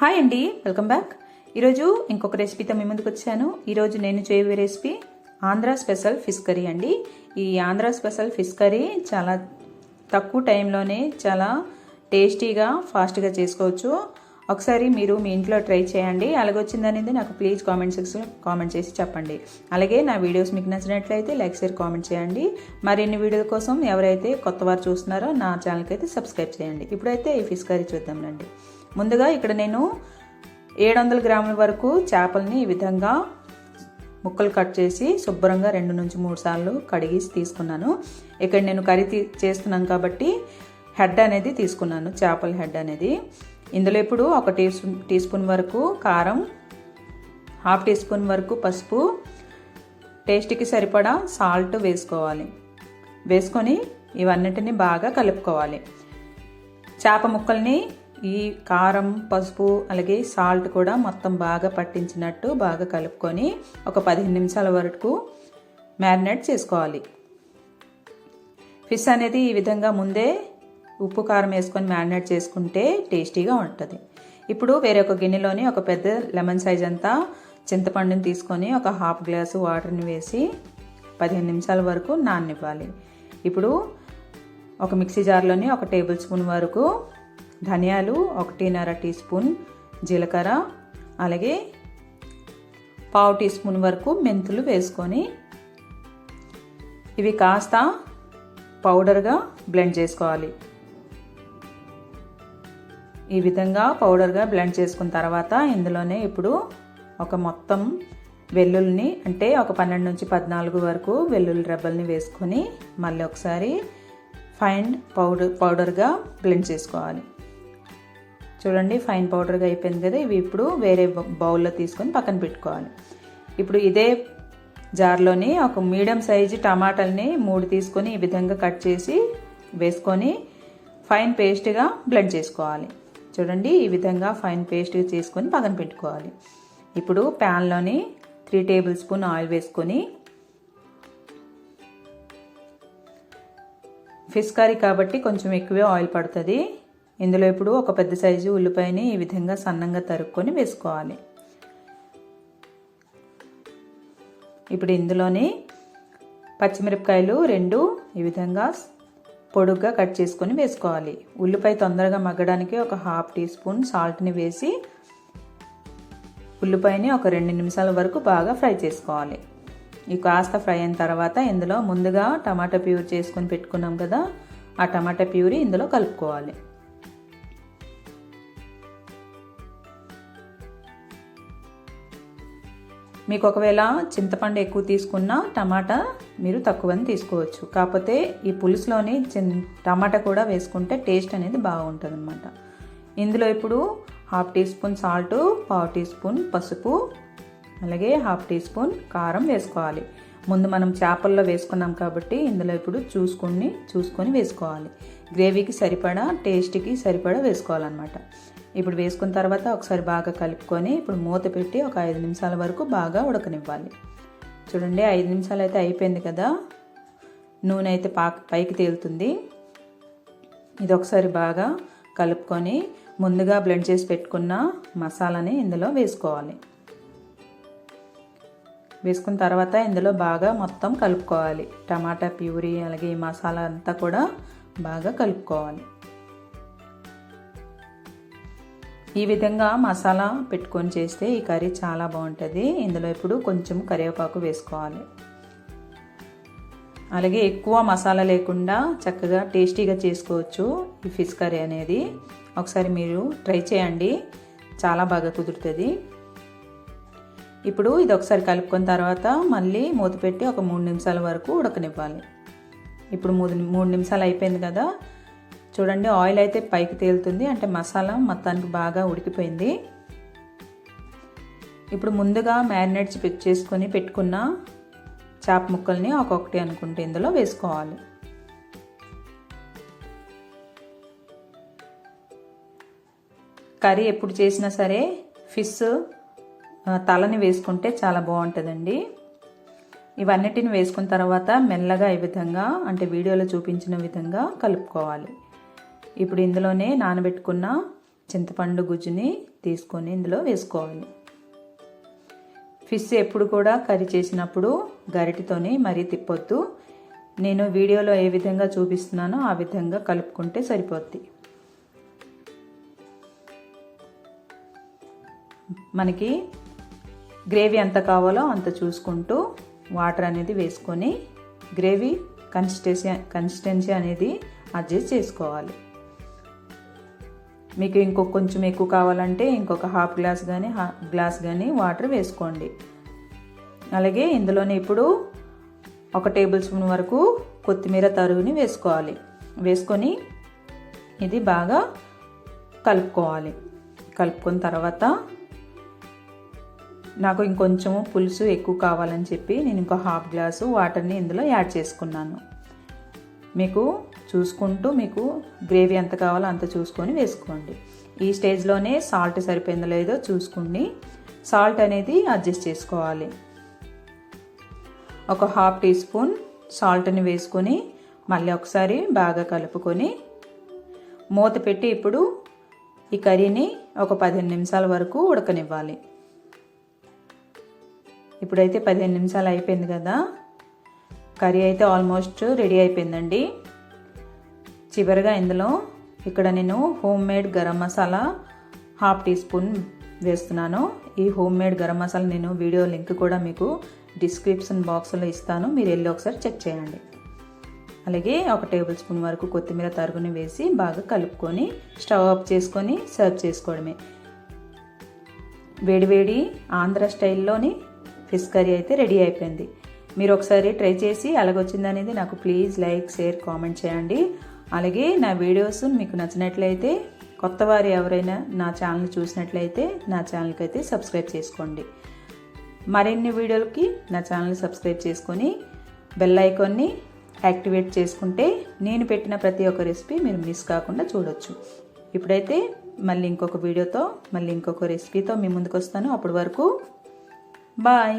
Hi అండి welcome back ఈరోజు ఇంకొక రెసిపీతో మీ ముందుకు వచ్చాను. ఈరోజు నేను చేయబోయే recipe Andhra special fish curry అండి. ఈ ఆంధ్ర స్పెషల్ ఫిష్ కర్రీ చాలా తక్కువ టైంలోనే చాలా టేస్టీగా ఫాస్ట్గా చేసుకోవచ్చు. ఒకసారి మీరు మీ ఇంట్లో ట్రై చేయండి. అలాగే వచ్చిందనేది నాకు ప్లీజ్ కామెంట్ సెక్షన్లో కామెంట్ చేసి చెప్పండి. అలాగే నా వీడియోస్ మీకు నచ్చినట్లయితే లైక్ షేర్ కామెంట్ చేయండి. మరిన్ని వీడియోల కోసం ఎవరైతే కొత్త వారు చూస్తున్నారో నా ఛానల్కి అయితే సబ్స్క్రైబ్ చేయండి. ఇప్పుడైతే ఈ ఫిష్ కర్రీ చూద్దాం రండి. ముందుగా ఇక్కడ నేను ఏడు వందల గ్రాముల వరకు చేపల్ని ఈ విధంగా ముక్కలు కట్ చేసి శుభ్రంగా రెండు నుంచి మూడు సార్లు కడిగేసి తీసుకున్నాను. ఇక్కడ నేను కర్రీ చేస్తున్నాను కాబట్టి హెడ్ అనేది తీసుకున్నాను చేపల హెడ్ అనేది. ఇందులో ఇప్పుడు ఒక టీ స్పూన్ టీ స్పూన్ వరకు కారం హాఫ్ టీ స్పూన్ వరకు పసుపు. టేస్ట్కి సరిపడా సాల్ట్ వేసుకోవాలి. వేసుకొని ఇవన్నిటిని బాగా కలుపుకోవాలి. చేప ముక్కల్ని ఈ కారం పసుపు అలాగే సాల్ట్ కూడా మొత్తం బాగా పట్టించినట్టు బాగా కలుపుకొని ఒక పదిహేను నిమిషాల వరకు మ్యారినేట్ చేసుకోవాలి. ఫిష్ అనేది ఈ విధంగా ముందే ఉప్పు కారం వేసుకొని మ్యారినేట్ చేసుకుంటే టేస్టీగా ఉంటుంది. ఇప్పుడు వేరే ఒక గిన్నెలోని ఒక పెద్ద లెమన్ సైజ్ అంతా చింతపండుని తీసుకొని ఒక హాఫ్ గ్లాసు వాటర్ని వేసి పదిహేను నిమిషాల వరకు నాననివ్వాలి. ఇప్పుడు ఒక మిక్సీ జార్లోని ఒక టేబుల్ స్పూన్ వరకు ధనియాలు ఒకటిన్నర టీ స్పూన్ జీలకర్ర అలాగే పావు టీ స్పూన్ వరకు మెంతులు వేసుకొని ఇవి కాస్త పౌడర్గా బ్లెండ్ చేసుకోవాలి. ఈ విధంగా పౌడర్గా బ్లెండ్ చేసుకున్న తర్వాత ఇందులోనే ఇప్పుడు ఒక మొత్తం వెల్లుల్ని అంటే ఒక పన్నెండు నుంచి పద్నాలుగు వరకు వెల్లుల్లి రెబ్బల్ని వేసుకొని మళ్ళీ ఒకసారి ఫైన్ పౌడర్ పౌడర్గా బ్లెండ్ చేసుకోవాలి. చూడండి ఫైన్ పౌడర్గా అయిపోయింది కదా. ఇవి ఇప్పుడు వేరే బౌల్లో తీసుకొని పక్కన పెట్టుకోవాలి. ఇప్పుడు ఇదే జార్లోని ఒక మీడియం సైజు టమాటాలని మూడు తీసుకొని ఈ విధంగా కట్ చేసి వేసుకొని ఫైన్ పేస్ట్గా బ్లెండ్ చేసుకోవాలి. చూడండి ఈ విధంగా ఫైన్ పేస్ట్గా చేసుకొని పక్కన పెట్టుకోవాలి. ఇప్పుడు ప్యాన్లోని త్రీ టేబుల్ స్పూన్ ఆయిల్ వేసుకొని ఫిష్ కర్రీ కాబట్టి కొంచెం ఎక్కువే ఆయిల్ పడుతుంది. ఇందులో ఇప్పుడు ఒక పెద్ద సైజు ఉల్లిపాయని ఈ విధంగా సన్నంగా తరుక్కొని వేసుకోవాలి. ఇప్పుడు ఇందులోని పచ్చిమిరపకాయలు రెండు ఈ విధంగా పొడుగ్గా కట్ చేసుకొని వేసుకోవాలి. ఉల్లిపాయ తొందరగా మగ్గడానికి ఒక హాఫ్ టీ స్పూన్ సాల్ట్ని వేసి ఉల్లిపాయని ఒక రెండు నిమిషాల వరకు బాగా ఫ్రై చేసుకోవాలి. ఈ కాస్త ఫ్రై అయిన తర్వాత ఇందులో ముందుగా టమాటా ప్యూర్ చేసుకొని పెట్టుకున్నాం కదా ఆ టమాటా ప్యూరీ ఇందులో కలుపుకోవాలి. మీకు ఒకవేళ చింతపండు ఎక్కువ తీసుకున్నా టమాటా మీరు తక్కువని తీసుకోవచ్చు. కాకపోతే ఈ పులుసులోని చిన్ టమాటా కూడా వేసుకుంటే టేస్ట్ అనేది బాగుంటుంది అనమాట ఇందులో ఇప్పుడు హాఫ్ టీ స్పూన్ సాల్ట్ పావు టీ స్పూన్ పసుపు అలాగే హాఫ్ టీ స్పూన్ కారం వేసుకోవాలి. ముందు మనం చేపల్లో వేసుకున్నాం కాబట్టి ఇందులో ఇప్పుడు చూసుకొని చూసుకొని వేసుకోవాలి. గ్రేవీకి సరిపడా టేస్ట్కి సరిపడా వేసుకోవాలన్నమాట. ఇప్పుడు వేసుకున్న తర్వాత ఒకసారి బాగా కలుపుకొని ఇప్పుడు మూత పెట్టి ఒక ఐదు నిమిషాల వరకు బాగా ఉడకనివ్వాలి. చూడండి ఐదు నిమిషాలు అయితే అయిపోయింది కదా. నూనె అయితే పాక పైకి తేలుతుంది. ఇది ఒకసారి బాగా కలుపుకొని ముందుగా బ్లెండ్ చేసి పెట్టుకున్న మసాలాని ఇందులో వేసుకోవాలి. వేసుకున్న తర్వాత ఇందులో బాగా మొత్తం కలుపుకోవాలి. టమాటా ప్యూరీ అలాగే ఈ మసాలా అంతా కూడా బాగా కలుపుకోవాలి. ఈ విధంగా మసాలా పెట్టుకొని చేస్తే ఈ కర్రీ చాలా బాగుంటుంది. ఇందులో ఇప్పుడు కొంచెం కరివేపాకు వేసుకోవాలి. అలాగే ఎక్కువ మసాలా లేకుండా చక్కగా టేస్టీగా చేసుకోవచ్చు ఈ ఫిష్ కర్రీ అనేది. ఒకసారి మీరు ట్రై చేయండి. చాలా బాగా కుదురుతుంది. ఇప్పుడు ఇది ఒకసారి కలుపుకున్న తర్వాత మళ్ళీ మూత పెట్టి ఒక మూడు నిమిషాల వరకు ఉడకనివ్వాలి. ఇప్పుడు మూడు మూడు నిమిషాలు అయిపోయింది కదా. చూడండి ఆయిల్ అయితే పైకి తేలుతుంది. అంటే మసాలా మొత్తానికి బాగా ఉడికిపోయింది. ఇప్పుడు ముందుగా మ్యారినేట్స్ చేసుకొని పెట్టుకున్న చేప ముక్కల్ని ఒక్కొక్కటి అనుకుంటే ఇందులో వేసుకోవాలి. కర్రీ ఎప్పుడు చేసినా సరే ఫిష్ తలని వేసుకుంటే చాలా బాగుంటుందండి. ఇవన్నిటిని వేసుకున్న తర్వాత మెల్లగా ఈ విధంగా అంటే వీడియోలో చూపించిన విధంగా కలుపుకోవాలి. ఇప్పుడు ఇందులోనే నానబెట్టుకున్న చింతపండు గుజ్జుని తీసుకొని ఇందులో వేసుకోవాలి. ఫిష్ ఎప్పుడు కూడా కర్రీ చేసినప్పుడు గరిటితోని మరీ తిప్పొద్దు. నేను వీడియోలో ఏ విధంగా చూపిస్తున్నానో ఆ విధంగా కలుపుకుంటే సరిపోద్ది. మనకి గ్రేవీ ఎంత కావాలో అంత చూసుకుంటూ వాటర్ అనేది వేసుకొని గ్రేవీ కన్సిస్టెన్సీ కన్సిస్టెన్సీ అనేది అడ్జస్ట్ చేసుకోవాలి. మీకు ఇంకొక కొంచెం ఎక్కువ కావాలంటే ఇంకొక హాఫ్ గ్లాస్ కానీ గ్లాస్ కానీ వాటర్ వేసుకోండి. అలాగే ఇందులోనే ఇప్పుడు ఒక టేబుల్ స్పూన్ వరకు కొత్తిమీర తరుగుని వేసుకోవాలి. వేసుకొని ఇది బాగా కలుపుకోవాలి. కలుపుకున్న తర్వాత నాకు ఇంకొంచెము పులుసు ఎక్కువ కావాలని చెప్పి నేను ఇంకో హాఫ్ గ్లాసు వాటర్ని ఇందులో యాడ్ చేసుకున్నాను. మీకు చూసుకుంటూ మీకు గ్రేవీ ఎంత కావాలో అంత చూసుకొని వేసుకోండి. ఈ స్టేజ్లోనే సాల్ట్ సరిపోయిందో లేదో చూసుకుని సాల్ట్ అనేది అడ్జస్ట్ చేసుకోవాలి. ఒక హాఫ్ టీ స్పూన్ సాల్ట్ని వేసుకొని మళ్ళీ ఒకసారి బాగా కలుపుకొని మూత పెట్టి ఇప్పుడు ఈ కర్రీని ఒక పదిహేను నిమిషాల వరకు ఉడకనివ్వాలి. ఇప్పుడైతే పదిహేను నిమిషాలు అయిపోయింది కదా. కర్రీ అయితే ఆల్మోస్ట్ రెడీ అయిపోయిందండి. చివరిగా ఇందులో ఇక్కడ నేను homemade garam masala half teaspoon వేస్తున్నాను. ఈ హోమ్ మేడ్ గరం మసాలా నేను వీడియో లింక్ కూడా మీకు డిస్క్రిప్షన్ బాక్స్లో ఇస్తాను. మీరు వెళ్ళి ఒకసారి చెక్ చేయండి. అలాగే ఒక టేబుల్ స్పూన్ వరకు కొత్తిమీర తరుగుని వేసి బాగా కలుపుకొని స్టవ్ ఆఫ్ చేసుకొని సర్వ్ చేసుకోవడమే. వేడివేడి ఆంధ్ర స్టైల్లోని ఫిష్ కర్రీ అయితే రెడీ అయిపోయింది. మీరు ఒకసారి ట్రై చేసి అలాగొచ్చిందనేది నాకు ప్లీజ్ లైక్ షేర్ కామెంట్ చేయండి. అలాగే నా వీడియోస్ మీకు నచ్చినట్లయితే కొత్త వారు ఎవరైనా నా ఛానల్ చూసినట్లయితే నా ఛానల్కి అయితే సబ్స్క్రైబ్ చేసుకోండి. మరిన్ని వీడియోలకి నా ఛానల్ సబ్స్క్రైబ్ చేసుకొని బెల్ ఐకాన్ని యాక్టివేట్ చేసుకుంటే నేను పెట్టిన ప్రతి ఒక్క రెసిపీ మీరు మిస్ కాకుండా చూడొచ్చు. ఇప్పుడైతే మళ్ళీ ఇంకొక వీడియోతో మళ్ళీ ఇంకొక రెసిపీతో మీ ముందుకు వస్తాను అప్పటి వరకు బాయ్.